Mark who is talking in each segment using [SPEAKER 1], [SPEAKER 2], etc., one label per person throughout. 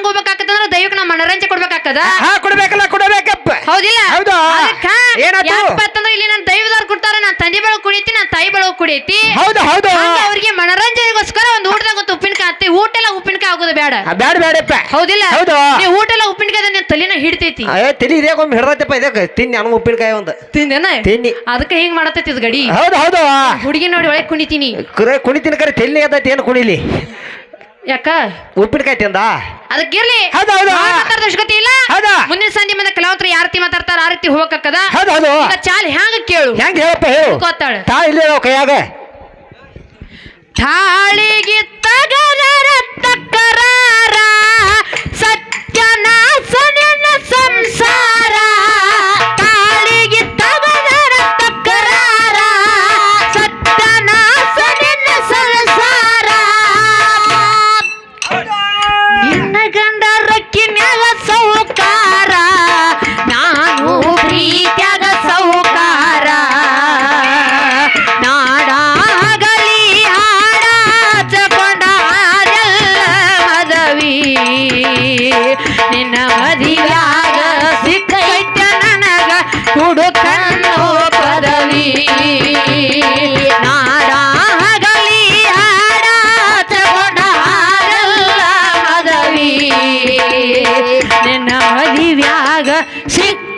[SPEAKER 1] ಹೆಂಗ್ ಹೋಗ್ಬೇಕಾಕತ್ತಂದ್ರ ದೈವಕ್ಕೆ ನಾವು ಮನರಂಜನೆ ಕೊಡ್ಬೇಕಾಕದ
[SPEAKER 2] ಹಾ ಕೊಡ್ಬೇಕಲ್ಲ ಕೊಡಬೇಕಪ್ಪ.
[SPEAKER 1] ಹೌದಿಲ್ಲ?
[SPEAKER 2] ಹೌದು.
[SPEAKER 1] ಅದಕ್ಕ ಇಲ್ಲಿ ನನ್ನ ದೈವದವ್ರು ಕೊಡ್ತಾರ ನನ್ನ ತಂದೆ ಬೆಳಗ್ ಕುಡಿತಿ ನನ್ನ ತಾಯಿ ಬೆಳಗ್ ಕುಡಿಯತಿ
[SPEAKER 2] ಹೌದು ಹೌದು.
[SPEAKER 1] ಅವ್ರಿಗೆ ಮನರಂಜನೆಗೋಸ್ಕರ ಒಂದು ಊಟದಾಗ ಒಂದು ಉಪ್ಪಿನಕಾಯಿ ಹತ್ತಿ ಊಟ ಎಲ್ಲ ಉಪ್ಪಿನಕಾಯಿ ಆಗೋದು ಬೇಡ.
[SPEAKER 2] ಆ, ಬ್ಯಾಡ ಬ್ಯಾಡಪ್ಪ
[SPEAKER 1] ಹೌದಿಲ್ಲ?
[SPEAKER 2] ಹೌದು.
[SPEAKER 1] ನೀವು ಊಟ ಎಲ್ಲ ಉಪ್ಪಿನಕಾಯಿ ನಿನ್ನ ತಲೆನ ಹಿಡ್ತೈತಿ.
[SPEAKER 2] ಏ ತಲಿ ಇದೇ ಒಮ್ಮೆ ಹಿಡ್ದೈತಪ್ಪ ಇದಕ್ಕೆ ತಿನ್ನಿ ನಾನು ಉಪ್ಪಿನಕಾಯಿ ಒಂದು.
[SPEAKER 1] ತಿಂದೇನ?
[SPEAKER 2] ತಿನ್ನಿ.
[SPEAKER 1] ಅದಕ್ಕೆ ಹಿಂಗ್ ಮಾಡತೈತಿ ಇದು ಗಡಿ.
[SPEAKER 2] ಹೌದು ಹೌದು.
[SPEAKER 1] ಹುಡುಗಿ ನೋಡಿ ಒಳಗೆ ಕುಣಿತೀನಿ.
[SPEAKER 2] ಕುರೆ ಕುಣಿತೀನಿ ಕರೆ ತೆಲಿ ಎದ್ದೈತಿ ಏನು ಕುಣಿಲಿ?
[SPEAKER 1] ಯಾಕ?
[SPEAKER 2] ಉಪ್ಪಿನಕಾಯಿ ತಿಂದ?
[SPEAKER 1] ಅದಕ್ಕಿರ್ಲಿ
[SPEAKER 2] ಹೌದು, ಹೌದು.
[SPEAKER 1] ಮಾತಾಡೋ ಅವಶ್ಯಕತೆ ಇಲ್ಲ.
[SPEAKER 2] ಹೌದು.
[SPEAKER 1] ಮುಂದಿನ ಸಂಜೆ ಮುಂದೆ ಕಲಾವಂತರು ಯಾವ ರೀತಿ ಮಾತಾಡ್ತಾರ ಆ ರೀತಿ ಹೋಗಕ್ಕದ
[SPEAKER 2] ಹೌದು ಹೌದು.
[SPEAKER 1] ಈಗ ಚಾಲ್ ಹ್ಯಾಂಗ ಕೇಳು.
[SPEAKER 2] ಹೆಂಗ್ ಹೇಳಪ್ಪ ಹೇಳು.
[SPEAKER 1] ಗೊತ್ತಾಳ
[SPEAKER 2] ತಾ ಇಲ್ಲೇ ಅದಾವ ಕೈಯಾಗ.
[SPEAKER 1] ತಾಳಿಗಿತ್ತಗರರ ತಕ್ಕರಾರ ಸತ್ಯನಾಸನ ಸಂಸಾರ. see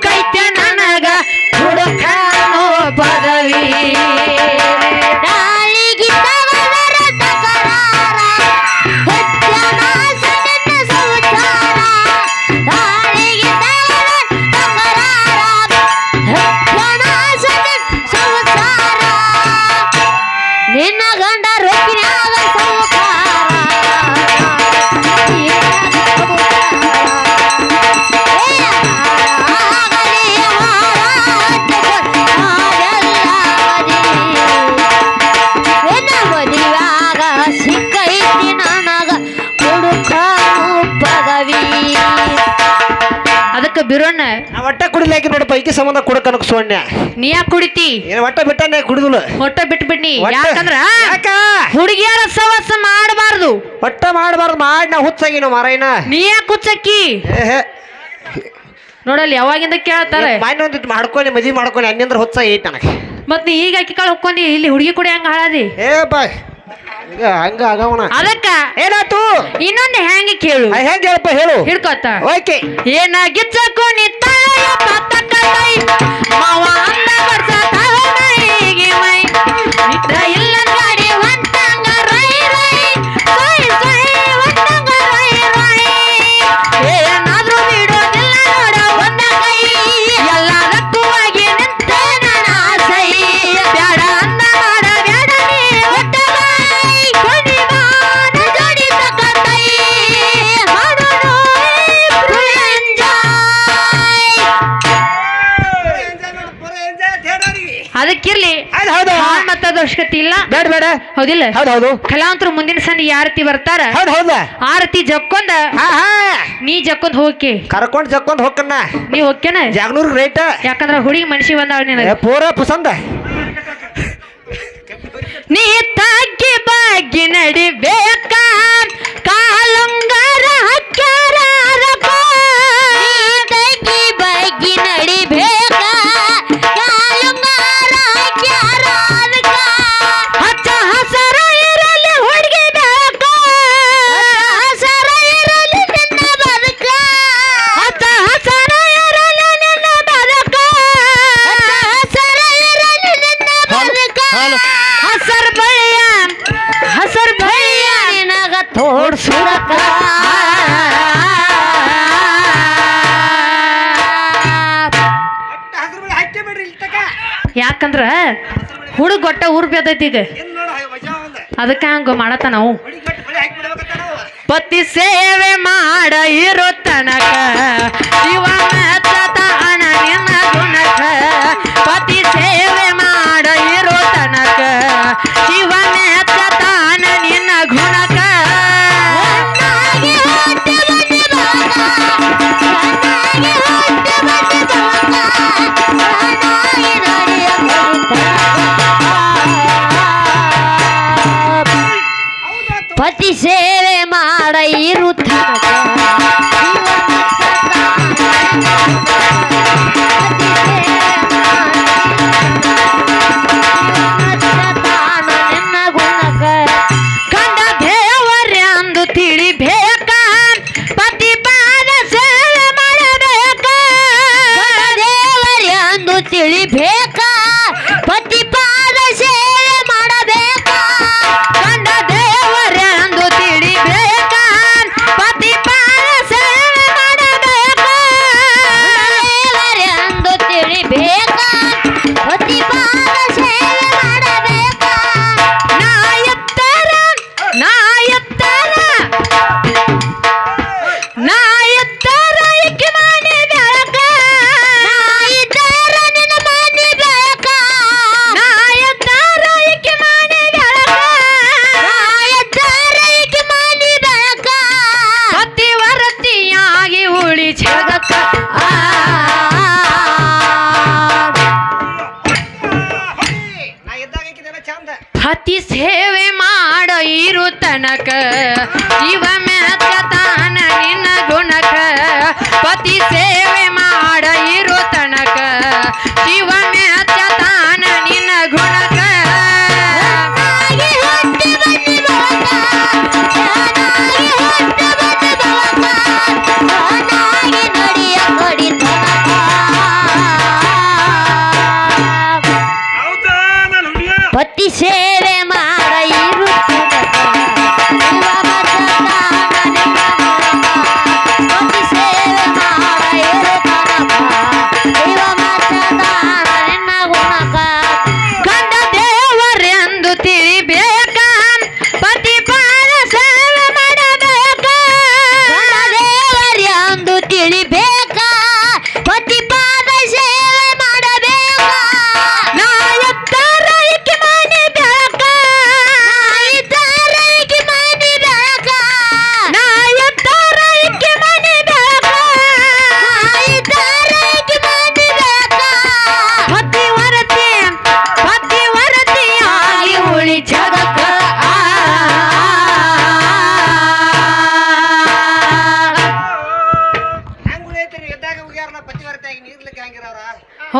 [SPEAKER 1] ಬಿರೋಣ
[SPEAKER 2] ಒಟ್ಟ ಕುಡಿಲಾಕಿ ನೋಡಪ್ಪ ಈಕಿ ಸಂಬಂಧ ಕುಡಕನಕ್ ಸೋಣ್ಯ
[SPEAKER 1] ನೀ ಯಾಕೆ ಕುಡಿತಿ?
[SPEAKER 2] ಏನ್ ಒಟ್ಟ ಬಿಟ್ಟನೆ ಕುಡಿದುಲು
[SPEAKER 1] ಹೊಟ್ಟ ಬಿಟ್ಟು ಬಿಡ್ನಿ.
[SPEAKER 2] ಒಟ್ಟ-
[SPEAKER 1] ಯಾಕಂದ್ರ
[SPEAKER 2] ಯಾಕ?
[SPEAKER 1] ಹುಡುಗಿಯರ ಸವಸ ಮಾಡಬಾರ್ದು.
[SPEAKER 2] ಒಟ್ಟ ಮಾಡಬಾರ್ದು ಮಾಡಿ ನಾ ಹುಚ್ಚಾಗಿನ ಮಾರಾಯನ.
[SPEAKER 1] ನೀ ಯಾಕೆ ಕುಚ್ಚಕ್ಕಿ
[SPEAKER 2] ಏಹೇ
[SPEAKER 1] ನೋಡಲ್ಲಿ ಯಾವಾಗಿಂದ ಕೇಳ್ತಾರೆ?
[SPEAKER 2] ಮಾನ್ಯ ಒಂದಿಟ್ಟು ಮಾಡ್ಕೊಂಡು ಮದ್ವಿ ಮಾಡ್ಕೊಂಡು ಅನ್ಯಂದ್ರ ಹುಚ್ಚಾಗಿ ಐತಿ ನನಗೆ.
[SPEAKER 1] ಮತ್ ನೀ ಈಗ ಅಕ್ಕಿ ಕಾಳು ಹೊಕ್ಕೊಂಡಿ ಇಲ್ಲಿ ಹುಡುಗಿ ಕೂಡ ಹೆಂಗ ಹಾಳಾದಿ?
[SPEAKER 2] ಏ ಬಾ ಈಗ ಹಂಗ ಆಗವಣ.
[SPEAKER 1] ಅದಕ್ಕ
[SPEAKER 2] ಏನಾತು
[SPEAKER 1] ಇನ್ನೊಂದು ಹೆಂಗ ಕೇಳು.
[SPEAKER 2] ಆ, ಹೆಂಗ್ ಹೇಳಪ್ಪ ಹೇಳು.
[SPEAKER 1] ಹಿಡ್ಕೊತ.
[SPEAKER 2] ಓಕೆ.
[SPEAKER 1] ಏನಾಗಿಚ್ಚ ಕುಣಿತಾಯ ಪತಕತೈ ಮಾವ ಅಂದ ಬಡ್ಸತ ಮೈಗೆ ಮೈ. ನಿದ್ರ ಇಲ್ಲ ಅವಶ್ಯಕತೆ ಇಲ್ಲ.
[SPEAKER 2] ಬೇಡ ಬೇಡ.
[SPEAKER 1] ಹೌದಿಲ್ಲ?
[SPEAKER 2] ಹೌದು ಹೌದು.
[SPEAKER 1] ಮುಂದಿನ ಸಂಜೆ ಯಾರತಿ ಬರ್ತಾರ?
[SPEAKER 2] ಹೌದು ಹೌದ.
[SPEAKER 1] ಆರತಿ ರೀತಿ ಜಕ್ಕೊಂದ ನೀ ಜಕ್ಕೊಂದ್ ಹೋಗಿ
[SPEAKER 2] ಕರ್ಕೊಂಡ್ ಜಕ್ಕೊಂಡ್ ಹೋಗ್ಕಣ್ಣ.
[SPEAKER 1] ನೀ ಹೋಗ್ಕೇನ?
[SPEAKER 2] ಜಾಗ್ನೂರ್ ರೇಟ್
[SPEAKER 1] ಯಾಕಂದ್ರ ಹುಡುಗಿ ಮನುಷ್ಯ ಬಂದಾಳ ನಿನಗ.
[SPEAKER 2] ಪೂರ ಪಸಂದ.
[SPEAKER 1] ನೀ ತಗ್ಗಿ ಬಾಗಿ ನಡಿಬೇಕ. ಕಾಲುಂಗರ ತೋಡ್ಸುರಕ ಯಾಕಂದ್ರ ಹುಡುಗ ಒಟ್ಟ ಊರ್ ಬೇದೈತಿ ಈಗ. ಅದಕ್ಕೆ ಹಂಗ ಮಾಡತ್ತ ನಾವು. ಪತಿ ಸೇವೆ ಮಾಡ ಇರೋ ತನಕ. ಶಿವ ಬೇಕಾ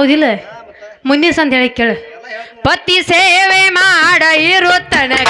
[SPEAKER 1] ಹೌದಿಲ್ಲ? ಮುಂದಿನ ಸಂತ ಹೇಳಿ ಕೇಳು. ಪತಿ ಸೇವೆ ಮಾಡ ಇರು ತನಕ.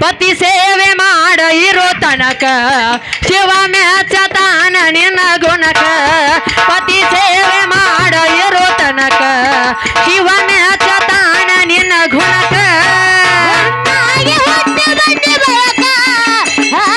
[SPEAKER 1] ಪತಿ ಸೇವೆ ಮಾಡ ಇರೋ ತನಕ, ಶಿವ ಮ್ಯಾಚ ತಾನ ನಿನ್ನ ಗುಣಕ.
[SPEAKER 3] ಪತಿ ಸೇವೆ ಮಾಡ
[SPEAKER 1] ಇರೋ ತನಕ, ಶಿವ ಮ್ಯಾಚ